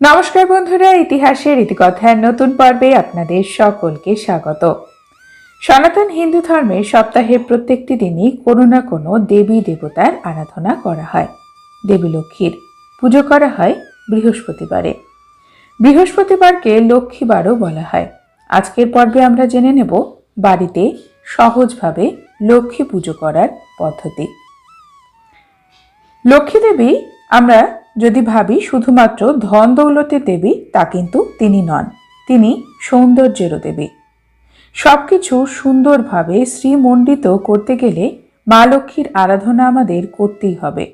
নমস্কার বন্ধুরা, ইতিহাসের ইতিকথার নতুন পর্বে আপনাদের সকলকে স্বাগত। সনাতন হিন্দু ধর্মে সপ্তাহের প্রত্যেকটি দিনই কোনো না কোনো দেবী দেবতার আরাধনা করা হয়। দেবী লক্ষ্মীর পুজো করা হয় বৃহস্পতিবারে। বৃহস্পতিবারকে লক্ষ্মীবারও বলা হয়। আজকের পর্বে আমরা জেনে নেব বাড়িতে সহজভাবে লক্ষ্মী পুজো করার পদ্ধতি। লক্ষ্মী দেবী আমরা যদি ভাবি শুধুমাত্র ধন দৌলতের দেবী, তা কিন্তু তিনি নন। তিনি সৌন্দর্যেরও দেবী। সব কিছু সুন্দরভাবে শ্রীমণ্ডিত করতে গেলে মা লক্ষ্মীর আরাধনা আমাদের করতেই হবে।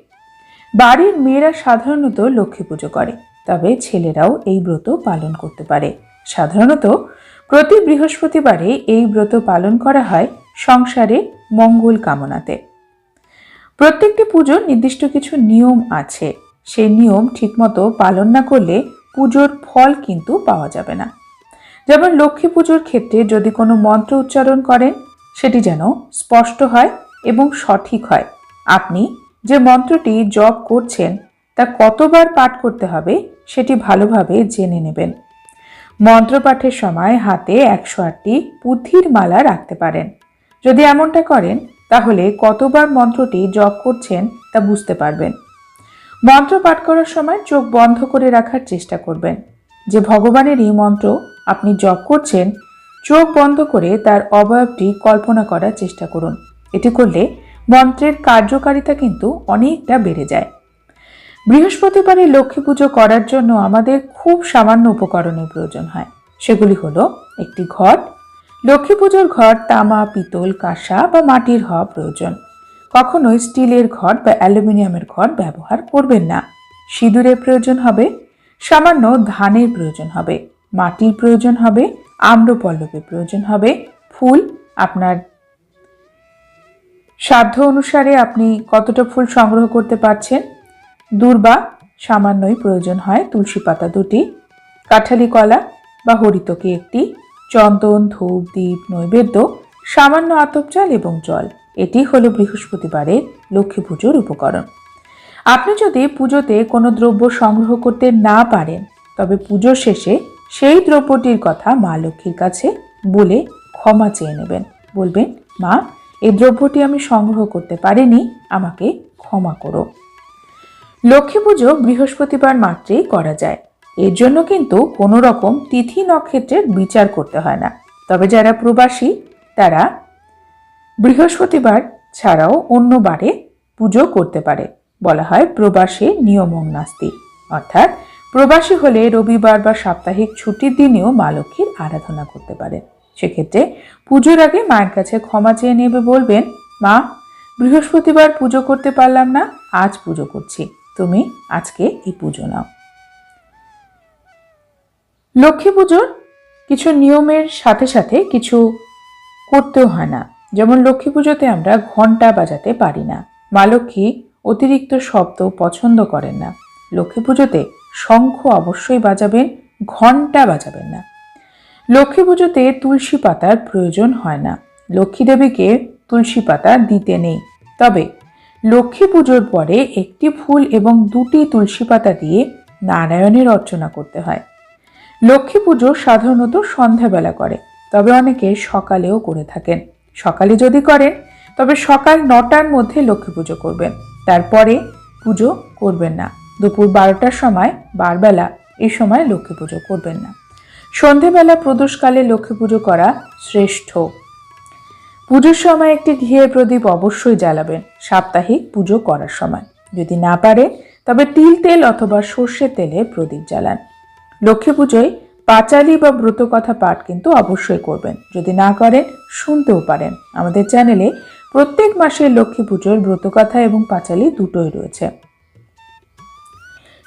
বাড়ির মেয়েরা সাধারণত লক্ষ্মী পুজো করে, তবে ছেলেরাও এই ব্রত পালন করতে পারে। সাধারণত প্রতি বৃহস্পতিবারে এই ব্রত পালন করা হয় সংসারে মঙ্গল কামনাতে। প্রত্যেকটি পুজোর নির্দিষ্ট কিছু নিয়ম আছে। সেই নিয়ম ঠিকমতো পালন না করলে পুজোর ফল কিন্তু পাওয়া যাবে না। যেমন লক্ষ্মী পুজোর ক্ষেত্রে যদি কোনো মন্ত্র উচ্চারণ করেন, সেটি যেন স্পষ্ট হয় এবং সঠিক হয়। আপনি যে মন্ত্রটি জপ করছেন, তা কতবার পাঠ করতে হবে সেটি ভালোভাবে জেনে নেবেন। মন্ত্রপাঠের সময় হাতে একশো আটটি পুঁথির মালা রাখতে পারেন। যদি এমনটা করেন তাহলে কতবার মন্ত্রটি জপ করছেন তা বুঝতে পারবেন। মন্ত্র পাঠ করার সময় চোখ বন্ধ করে রাখার চেষ্টা করবেন। যে ভগবানেরই মন্ত্র আপনি জপ করছেন, চোখ বন্ধ করে তার অবয়বটি কল্পনা করার চেষ্টা করুন। এটি করলে মন্ত্রের কার্যকারিতা কিন্তু অনেকটা বেড়ে যায়। বৃহস্পতিবারে লক্ষ্মী পুজো করার জন্য আমাদের খুব সামান্য উপকরণের প্রয়োজন হয়। সেগুলি হলো একটি ঘট লক্ষ্মী পুজোর ঘর, তামা, পিতল, কাঁসা বা মাটির হওয়া প্রয়োজন। কখনোই স্টিলের ঘট বা অ্যালুমিনিয়ামের ঘট ব্যবহার করবেন না। সিঁদুরের প্রয়োজন হবে, সামান্য ধানের প্রয়োজন হবে, মাটির প্রয়োজন হবে, আম্রপল্লবের প্রয়োজন হবে, ফুল আপনার সাধ্য অনুসারে আপনি কতটা ফুল সংগ্রহ করতে পারছেন? দূর্বা, সামান্যই প্রয়োজন হয়, তুলসী পাতা দুটি, কাঠালি কলা বা হরিতকি একটি চন্দন, ধূপ দ্বীপ নৈবেদ্য, সামান্য আতপ এবং জল। এটি হলো বৃহস্পতিবারের লক্ষ্মী পুজোর উপকরণ। আপনি যদি পুজোতে কোনো দ্রব্য সংগ্রহ করতে না পারেন, তবে পুজো শেষে সেই দ্রব্যটির কথা মা লক্ষ্মীর কাছে বলে ক্ষমা চেয়ে নেবেন। বলবেন, মা এই দ্রব্যটি আমি সংগ্রহ করতে পারিনি, আমাকে ক্ষমা করো। লক্ষ্মী পুজো বৃহস্পতিবার মাত্রেই করা যায়। এর জন্য কিন্তু কোনো রকম তিথি নক্ষত্রের বিচার করতে হয় না। তবে যারা প্রবাসী, তারা বৃহস্পতিবার ছাড়াও অন্য বারে পুজো করতে পারে, বলা হয় প্রবাসী নিয়মং নাস্তি অর্থাৎ প্রবাসী হলে রবিবার বা সাপ্তাহিক ছুটির দিনেও মা লক্ষ্মীর আরাধনা করতে পারে। সেক্ষেত্রে পুজোর আগে মায়ের কাছে ক্ষমা চেয়ে নেবে বলবেন, মা, বৃহস্পতিবার পুজো করতে পারলাম না, আজ পুজো করছি। তুমি আজকে এই পুজো নাও। লক্ষ্মী পুজোর কিছু নিয়মের সাথে সাথে কিছু করতেও হয় না। যেমন লক্ষ্মী পুজোতে আমরা ঘণ্টা বাজাতে পারি না। মা লক্ষ্মী অতিরিক্ত শব্দ পছন্দ করেন না। লক্ষ্মী পুজোতে শঙ্খ অবশ্যই বাজাবেন ঘণ্টা বাজাবেন না। লক্ষ্মী পুজোতে তুলসী পাতার প্রয়োজন হয় না। লক্ষ্মী দেবীকে তুলসী পাতা দিতে নেই। তবে লক্ষ্মী পুজোর পরে একটি ফুল এবং দুটি তুলসী পাতা দিয়ে নারায়ণের অর্চনা করতে হয়। লক্ষ্মী পুজো সাধারণত সন্ধ্যাবেলা করে, তবে অনেকে সকালেও করে থাকেন। সকালে যদি করেন, তবে সকাল নটার মধ্যে লক্ষ্মী পুজো করবেন। তারপরে পুজো করবেন না। দুপুর বারোটার সময়, বারবেলা এই সময় লক্ষ্মী পুজো করবেন না। সন্ধেবেলা প্রদোষকালে লক্ষ্মী পুজো করা শ্রেষ্ঠ। পুজোর সময় একটি ঘিয়ের প্রদীপ অবশ্যই জ্বালাবেন সাপ্তাহিক পুজো করার সময়। যদি না পারে, তবে তিল তেল অথবা সর্ষের তেলে প্রদীপ জ্বালান। লক্ষ্মী পুজোয় পাঁচালি বা ব্রতকথা পাঠ কিন্তু অবশ্যই করবেন। যদি না করেন, শুনতেও পারেন। আমাদের চ্যানেলে প্রত্যেক মাসে লক্ষ্মী পুজোর ব্রতকথা এবং পাঁচালি দুটোই রয়েছে।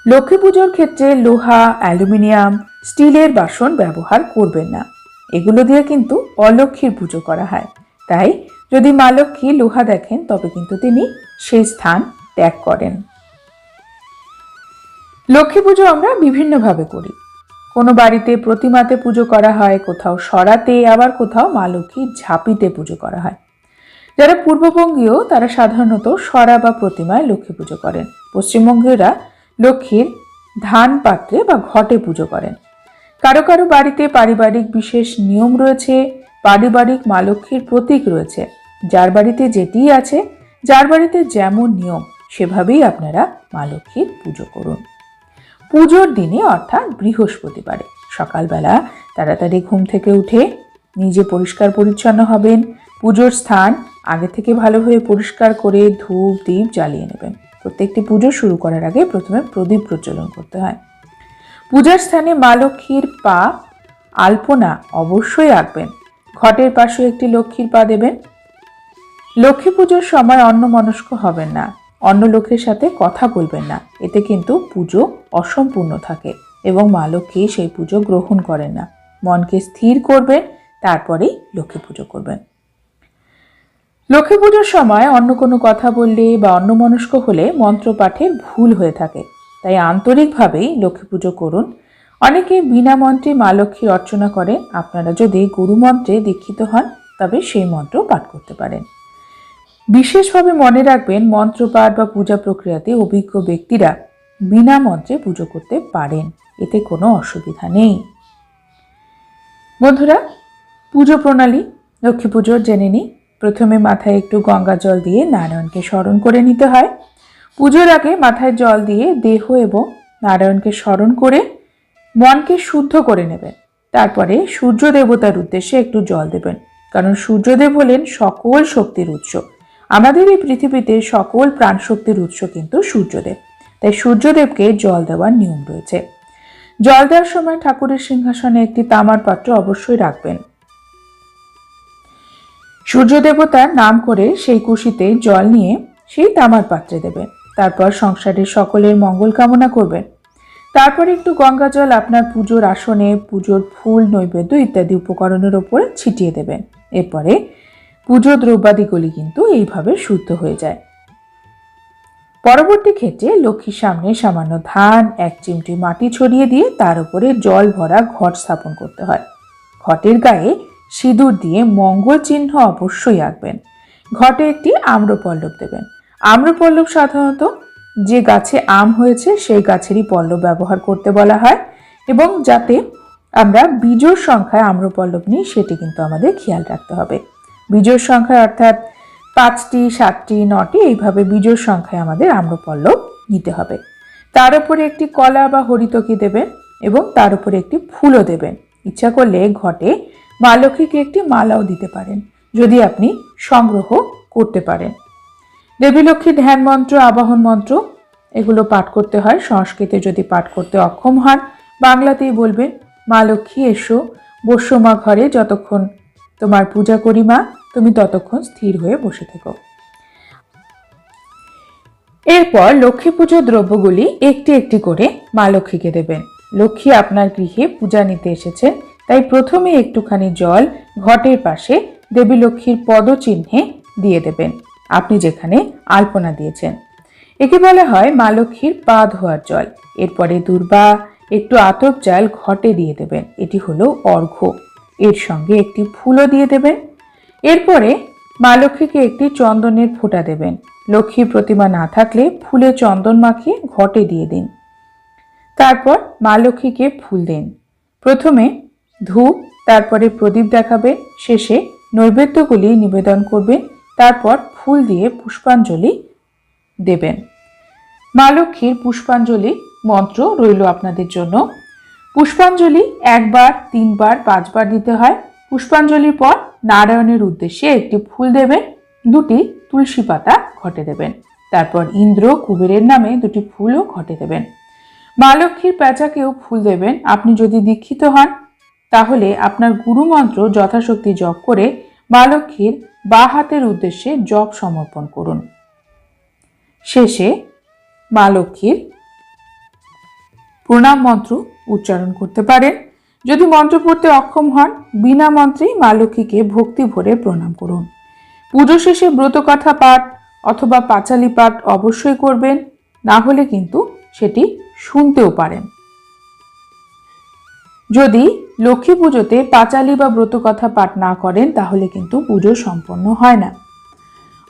লক্ষ্মী পুজোর ক্ষেত্রে লোহা, অ্যালুমিনিয়াম, স্টিলের বাসন ব্যবহার করবেন না। এগুলো দিয়ে কিন্তু অলক্ষ্মীর পুজো করা হয়। তাই যদি মা লক্ষ্মী লোহা দেখেন, তবে কিন্তু তিনি সেই স্থান ত্যাগ করেন। লক্ষ্মী পুজো আমরা বিভিন্নভাবে করি। কোনো বাড়িতে প্রতিমাতে পুজো করা হয়, কোথাও সরাতে, আবার কোথাও মা লক্ষ্মীর ঝাঁপিতে পুজো করা হয়। যারা পূর্ববঙ্গীয়, তারা সাধারণত সরা বা প্রতিমায় লক্ষ্মী পুজো করেন। পশ্চিমবঙ্গীয়রা লক্ষ্মীর ধান পাত্রে বা ঘটে পুজো করেন। কারও কারও বাড়িতে পারিবারিক বিশেষ নিয়ম রয়েছে, পারিবারিক মা লক্ষ্মীর প্রতীক রয়েছে। যার বাড়িতে যেটি আছে, যার বাড়িতে যেমন নিয়ম, সেভাবেই আপনারা মা লক্ষ্মীর পুজো করুন। পুজোর দিনে, অর্থাৎ বৃহস্পতিবারে। সকালবেলা তাড়াতাড়ি ঘুম থেকে উঠে নিজে পরিষ্কার পরিচ্ছন্ন হবেন। পুজোর স্থান আগে থেকে ভালোভাবে পরিষ্কার করে ধূপ দ্বীপ জ্বালিয়ে নেবেন। প্রত্যেকটি পুজো শুরু করার আগে প্রথমে প্রদীপ প্রজ্বলন করতে হয়। পূজার স্থানে মা লক্ষ্মীর পা আলপনা অবশ্যই আঁকবেন। ঘটের পাশে একটি লক্ষ্মীর পা দেবেন। লক্ষ্মী পুজোর সময় অন্য মনস্ক হবেন না। অন্য লোকের সাথে কথা বলবেন না। এতে কিন্তু পুজো অসম্পূর্ণ থাকে এবং মা লক্ষ্মী সেই পুজো গ্রহণ করেন না। মনকে স্থির করবেন, তারপরেই লক্ষ্মী পুজো করবেন। লক্ষ্মী পুজোর সময় অন্য কোনো কথা বললে বা অন্য মনস্ক হলে মন্ত্র পাঠের ভুল হয়ে থাকে। তাই আন্তরিকভাবেই লক্ষ্মী পুজো করুন। অনেকে বিনা মন্ত্রে মা লক্ষ্মীর অর্চনা করে আপনারা যদি গুরুমন্ত্রে দীক্ষিত হন, তবে সেই মন্ত্র পাঠ করতে পারেন। বিশেষভাবে মনে রাখবেন মন্ত্রপাঠ বা পূজা প্রক্রিয়াতে অভিজ্ঞ ব্যক্তিরা বিনা মন্ত্রে পুজো করতে পারেন। এতে কোনো অসুবিধা নেই। বন্ধুরা, পুজো প্রণালী, লক্ষ্মী পুজোর জেনে নিই। প্রথমে মাথায় একটু গঙ্গা জল দিয়ে নারায়ণকে স্মরণ করে নিতে হয়। পুজোর আগে মাথায় জল দিয়ে দেহ এবং নারায়ণকে স্মরণ করে মনকে শুদ্ধ করে নেবেন। তারপরে সূর্য দেবতার উদ্দেশ্যে একটু জল দেবেন। কারণ সূর্যদেব হলেন সকল শক্তির উৎস। আমাদের এই পৃথিবীতে সকল প্রাণ শক্তির উৎস কিন্তু সূর্যদেব। তাই সূর্যদেবকে জল দেওয়ার নিয়ম রয়েছে। জল দেওয়ার সময় ঠাকুরের সিংহাসনে একটি তামার পাত্র অবশ্যই রাখবেন। সূর্য দেবতার নাম করে সেই কুশিতে জল নিয়ে সেই তামার পাত্রে দেবেন। তারপর সংসারের সকলের মঙ্গল কামনা করবেন। তারপর একটু গঙ্গা জল আপনার পুজোর আসনে, পুজোর ফুল, নৈবেদ্য ইত্যাদি উপকরণের ওপরে ছিটিয়ে দেবেন। এরপরে পুজো দ্রব্যাদিগুলি কিন্তু এইভাবে শুদ্ধ হয়ে যায়। পরবর্তী ক্ষেত্রে লক্ষ্মীর সামনে সামান্য ধান, এক চিমটি মাটি ছড়িয়ে দিয়ে তার উপরে জল ভরা ঘট স্থাপন করতে হয়। ঘটের গায়ে সিঁদুর দিয়ে মঙ্গল চিহ্ন অবশ্যই আঁকবেন। ঘটে একটি আম্রপল্লব দেবেন। আম্রপল্লব সাধারণত যে গাছে আম হয়েছে, সেই গাছেরই পল্লব ব্যবহার করতে বলা হয় এবং যাতে আমরা বীজোর সংখ্যায় আম্রপল্লব নিই, সেটি কিন্তু আমাদের খেয়াল রাখতে হবে। বীজোর সংখ্যায়, অর্থাৎ পাঁচটি, সাতটি, নটি, এইভাবে বীজোর সংখ্যায় আমাদের আম্রপল্লব নিতে হবে। তার উপরে একটি কলা বা হরিতকি দেবেন এবং তার উপরে একটি ফুলও দেবেন। ইচ্ছা করলে ঘটে মা লক্ষ্মীকে একটি মালাও দিতে পারেন, যদি আপনি সংগ্রহ করতে পারেন। দেবী লক্ষ্মী ধ্যান মন্ত্র, আবাহন মন্ত্র, এগুলো পাঠ করতে হয়। সংস্কৃতে যদি পাঠ করতে অক্ষম হন, বাংলাতেই বলবেন, মা লক্ষ্মী, এসো, বসো মা ঘরে, যতক্ষণ তোমার পূজা করি মা। তুমি ততক্ষণ স্থির হয়ে বসে থেকো। এরপর লক্ষ্মী পুজোর দ্রব্যগুলি একটি একটি করে মা লক্ষ্মীকে দেবেন। লক্ষ্মী আপনার গৃহে পূজা নিতে এসেছেন, তাই প্রথমে একটুখানি জল ঘটের পাশে দেবী লক্ষ্মীর পদচিহ্নে দিয়ে দেবেন। আপনি যেখানে আলপনা দিয়েছেন। একে বলা হয় মা লক্ষ্মীর পা ধোয়ার জল। এরপরে দুর্বা একটু আতপ চাল ঘটে দিয়ে দেবেন। এটি হলো অর্ঘ্য। এর সঙ্গে একটি ফুলও দিয়ে দেবেন। এরপরে মা লক্ষ্মীকে একটি চন্দনের ফোঁটা দেবেন। লক্ষ্মী প্রতিমা না থাকলে ফুলে চন্দন মাখিয়ে ঘটে দিয়ে দিন। তারপর মা লক্ষ্মীকে ফুল দিন। প্রথমে ধূপ, তারপরে প্রদীপ দেখাবেন। শেষে নৈবেদ্যগুলি নিবেদন করবেন। তারপর ফুল দিয়ে পুষ্পাঞ্জলি দেবেন। মা লক্ষ্মীর পুষ্পাঞ্জলি মন্ত্র রইল আপনাদের জন্য। পুষ্পাঞ্জলি একবার, তিনবার, পাঁচবার দিতে হয়। পুষ্পাঞ্জলির পর নারায়ণের উদ্দেশ্যে একটি ফুল দেবেন, দুটি তুলসী পাতা ঘটে দেবেন। তারপর ইন্দ্র কুবেরের নামে দুটি ফুলও ঘটে দেবেন। মা লক্ষ্মীর প্যাঁচাকেও ফুল দেবেন, আপনি যদি দীক্ষিত হন, তাহলে আপনার গুরুমন্ত্র যথাশক্তি জপ করে মা লক্ষ্মীর বা হাতের উদ্দেশ্যে জপ সমর্পণ করুন। শেষে মা লক্ষ্মীর প্রণাম মন্ত্র উচ্চারণ করতে পারেন। যদি মন্ত্র পড়তে অক্ষম হন, বিনা মন্ত্রেই মা লক্ষ্মীকে ভক্তি ভরে প্রণাম করুন। পুজো শেষে ব্রতকথা পাঠ অথবা পাঁচালি পাঠ অবশ্যই করবেন, না হলে কিন্তু সেটি শুনতেও পারেন। যদি লক্ষ্মী পুজোতে পাঁচালি বা ব্রতকথা পাঠ না করেন, তাহলে কিন্তু পুজো সম্পন্ন হয় না।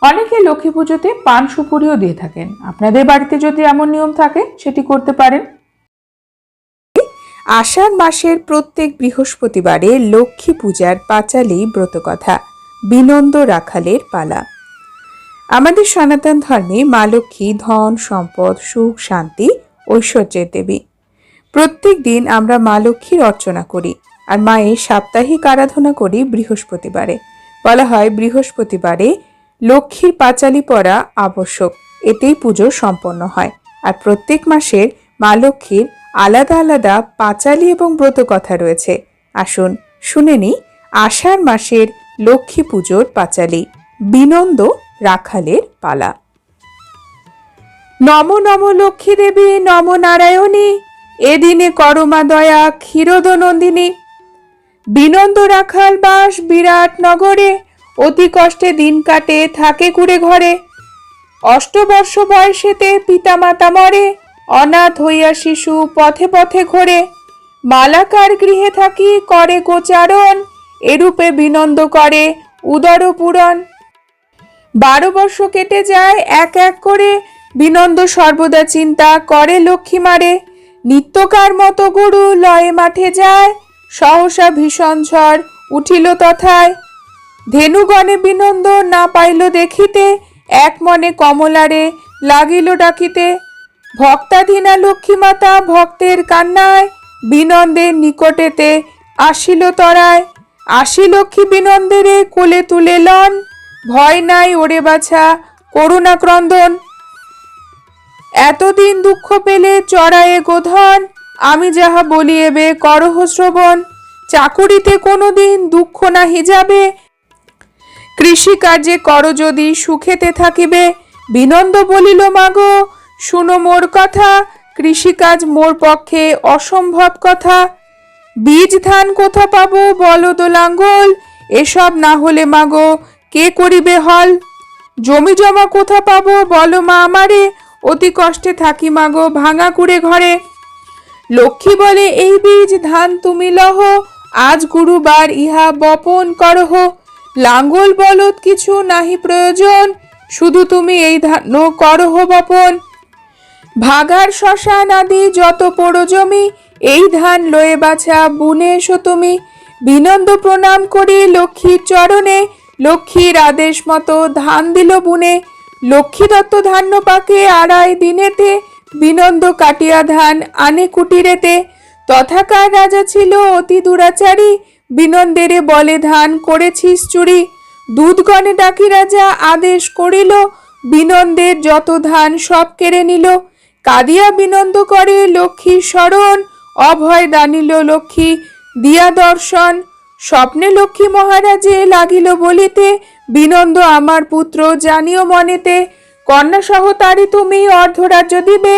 অনেকে লক্ষ্মী পুজোতে পান সুপুরিও দিয়ে থাকেন। আপনাদের বাড়িতে যদি এমন নিয়ম থাকে, সেটি করতে পারেন। আষাঢ় মাসের প্রত্যেক বৃহস্পতিবারে লক্ষ্মী পূজার পাঁচালি ব্রতকথা, বিনন্দ রাখালের পালা। আমাদের সনাতন ধর্মে মা লক্ষ্মী ধন, সম্পদ, সুখ, শান্তি, ঐশ্বর্যের দেবী। প্রত্যেক দিন আমরা মা লক্ষ্মীর অর্চনা করি আর মায়ের সাপ্তাহিক আরাধনা করি বৃহস্পতিবারে। বলা হয় বৃহস্পতিবারে লক্ষ্মীর পাঁচালি পড়া আবশ্যক, এতেই পুজো সম্পন্ন হয়। আর প্রত্যেক মাসের মা লক্ষ্মীর আলাদা আলাদা পাঁচালি এবং ব্রত কথা রয়েছে। আসুন শুনে নি আষাঢ় মাসের লক্ষ্মী পুজোর পাঁচালি, বিনন্দ রাখালের পালা। নম নম লক্ষ্মী দেবী, নম নারায়ণী, এদিনে করমা দয়া, ক্ষীরদ নন্দিনী। বিনন্দ রাখাল বাস বিরাট নগরে, অতি কষ্টে দিন কাটে, থাকে কুড়ে ঘরে। অষ্টবর্ষ বয়সেতে পিতামাতা মরে অনাথ হইয়া শিশু পথে পথে ঘোরে। মালাকার গৃহে থাকি করে গোচারণ, এরূপে বিনন্দ করে উদর পূরণ। বারো বর্ষ কেটে যায় এক এক করে, বিনন্দ সর্বদা চিন্তা করে লক্ষ্মী মারে। নিত্যকার মতো গুরু লয়ে মাঠে যায়, সহসা ভীষণ ঝড় উঠিল তথায়। ধেনুগণে বিনন্দ না পাইল দেখিতে, এক মনে কমলারে লাগিল ডাকিতে। ভক্তাধীনা লক্ষ্মীমাতা ভক্তের কান্নায় বিনন্দের নিকটেতে আসিল তরায়। আসি লক্ষ্মী বিনন্দেরে কোলে তুলে লন, ভয় নাই ওরে বাছা করুণা ক্রন্দন এতদিন দুঃখ পেলে চড়ায়ে গোধন, আমি যাহা বলি এবে করহ শ্রবণ। চাকুরিতে কোনোদিন দুঃখ নাহি যাবে। কৃষিকার্যে কর যদি সুখেতে থাকিবে। বিনন্দ বলিল, মাগো শুনো মোর কথা, কৃষিকাজ মোর পক্ষে অসম্ভব কথা। বীজ ধান কোথা পাবো বলদ লাঙ্গল, এসব না হলে মাগো কে করিবে হল? জমি জমা কোথা পাবো বলো মা আমারে, অতি কষ্টে থাকি মাগো ভাঙা কুড়ে ঘরে। লক্ষ্মী বলে, এই বীজ ধান তুমি লহ, আজ গুরুবার ইহা বপন করহ। লাঙ্গল বলদ কিছু নাহি প্রয়োজন, শুধু তুমি এই ধান করহ বপন। ভাগার শ্মশান আদি যত পোড়ো জমি, এই ধান লয়ে বাছা বুনে এসো তুমি। বিনন্দ প্রণাম করি লক্ষ্মীর চরণে, লক্ষ্মীর আদেশ মতো ধান দিল বুনে। লক্ষ্মী দত্ত ধান্য পাকে আড়াই দিনেতে, বিনন্দ কাটিয়া ধান আনে কুটিরেতে। তথাকার রাজা ছিল অতি দুরাচারী, বিনন্দেরে বলে ধান করেছিস চুরি। দুধগণে ডাকি রাজা আদেশ করিল, বিনন্দের যত ধান সব কেড়ে নিল। কাঁদিয়া বিনন্দ করে লক্ষ্মীর স্মরণ অভয় দানিল লক্ষ্মী দিয়া দর্শন। স্বপ্নে লক্ষ্মী মহারাজে লাগিল বলিতে, বিনন্দ আমার পুত্র, জানিও মনেতে, কন্যা সহ তারি তুমি অর্ধরাজ্য দিবে,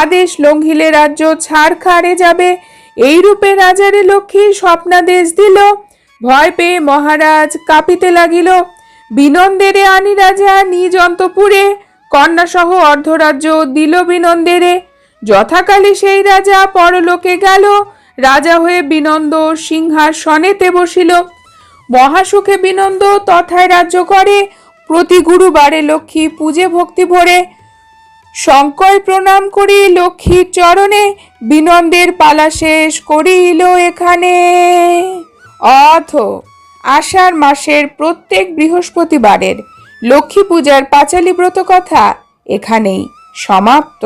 আদেশ লঙ্ঘিলে রাজ্য ছাড় খাড়ে যাবে। এই রূপে রাজারে লক্ষ্মী স্বপ্নাদেশ দিল, ভয় পেয়ে মহারাজ কাঁপিতে লাগিল। বিনন্দেরে আনি রাজা নিজ অন্তপুরে কন্যা সহ অর্ধরাজ্য দিল বিনন্দেরে। যথাকালে সেই রাজা পরলোকে গেল। রাজা হয়ে বিনন্দ সিংহাসনেতে বসিল। মহাসুখে বিনন্দ তথায় রাজ্য করে। প্রতি গুরুবারে লক্ষ্মী পূজে ভক্তি ভরে। শঙ্কর প্রণাম করি লক্ষ্মীর চরণে। বিনন্দের পালা শেষ করিল এখানে। অথ আষাঢ় মাসের প্রত্যেক বৃহস্পতিবারের লক্ষ্মী পূজার পাঁচালী ব্রত কথা এখানেই সমাপ্ত।